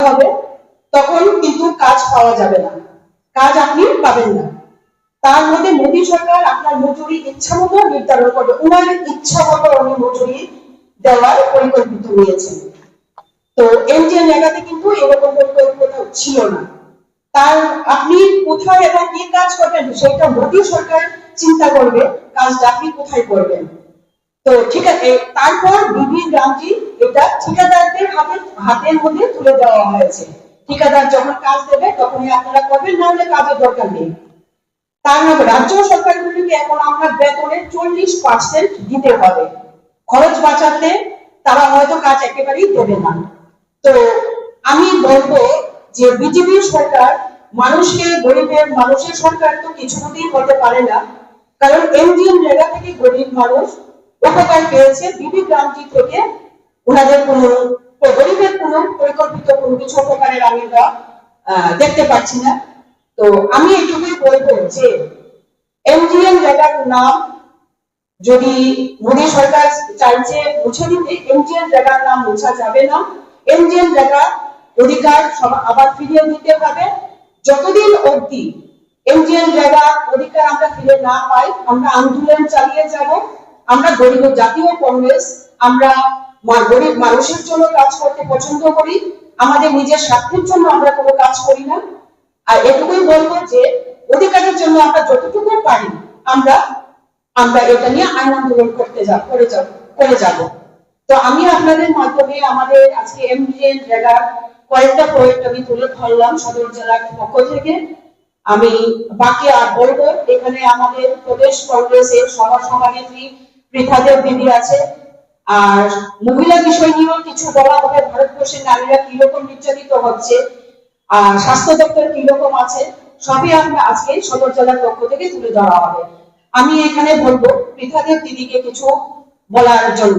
হবে, তখন কিন্তু কাজ পাওয়া যাবে না। কাজ আপনি পাবেন না। তার মধ্যে মোদী সরকার আপনার মজুরি ইচ্ছা মতো নির্ধারণ করবে। ইচ্ছা মতো উনি মজুরি দেওয়ার পরিকল্পিত নিয়েছেন। তো এনটিএন এলাকাতে কিন্তু এরকম পরিকল্পনা ছিল না। তার আপনি কোথায় এবং কি কাজ করবেন, সেটা মোদী সরকার চিন্তা করবে, কাজটা আপনি কোথায় করবেন। তো ঠিক আছে, তারপর বিবি রামজি এটা ঠিকাদারদের হাতে, হাতের মধ্যে তুলে দেওয়া হয়েছে। ঠিকাদার যখন কাজ দেবে, তখনই আপনারা করবেন, না হলে কাজের দরকার নেই। তার মধ্যে রাজ্য সরকারগুলিকে এখন আপনার বেতনের চল্লিশ পার্সেন্ট দিতে হবে। খরচ বাঁচাতে তারা হয়তো কাজ একেবারেই দেবে না। তো আমি বলব যে বিজেপি সরকার মানুষকে, গরিবের মানুষের সরকার তো কিছুতেই হতে পারে না। কারণ এনজিএম জায়গা থেকে গরিব মানুষ উপকার পেয়েছে বিবি গ্রামটি থেকে। ওনাদের কোনো গরিবের কোনো পরিকল্পিত কোনো কিছু উপকারের আমি দেখতে পাচ্ছি না। তো আমি এটুকুই বলব যে এনজিএম জায়গার নাম যদি মোদী সরকার চাইছে মুছে দিতে এনজিএন জায়গার নাম মোছা যাবে না। এনজিএন জায়গা অধিকার সব- আবার ফিরিয়ে দিতে হবে। যতদিন অবধি এনজিএন জায়গা অধিকার আমরা ফিরে না পাই, আমরা আন্দোলন চালিয়ে যাব। আমরা গরিব জাতীয় কংগ্রেস, আমরা গরিব মানুষের জন্য কাজ করতে পছন্দ করি, আমাদের নিজের স্বার্থের জন্য আমরা কোনো কাজ করি না। আর এটুকুই বলব যে, অধিকারের জন্য আমরা যতটুকু পারি, আমরা আমরা এটা নিয়ে আইন আন্দোলন করতে যাব করে যাব করে যাব। তো আমি আপনাদের মাধ্যমে আমাদের আজকে এমডিএন জায়গার কয়েকটা প্রজেক্ট আমি তুলে ধরলাম সদর জেলার পক্ষ থেকে। আমি বাকি আর বলব, এখানে আমাদের প্রদেশ কংগ্রেসের সভা সভানেত্রী পৃথাদেব দিদি আছে আর মহিলা বিষয় নিয়েও কিছু বলা হবে। ভারতবর্ষের নারীরা কীরকম নির্যাতিত হচ্ছে? আর স্বাস্থ্য দপ্তর কীরকম আছে? সবই আমরা আজকে সদর জেলার পক্ষ থেকে তুলে ধরা হবে। আমি এখানে বলব, পৃথাদেব দিদিকে কিছু বলার জন্য।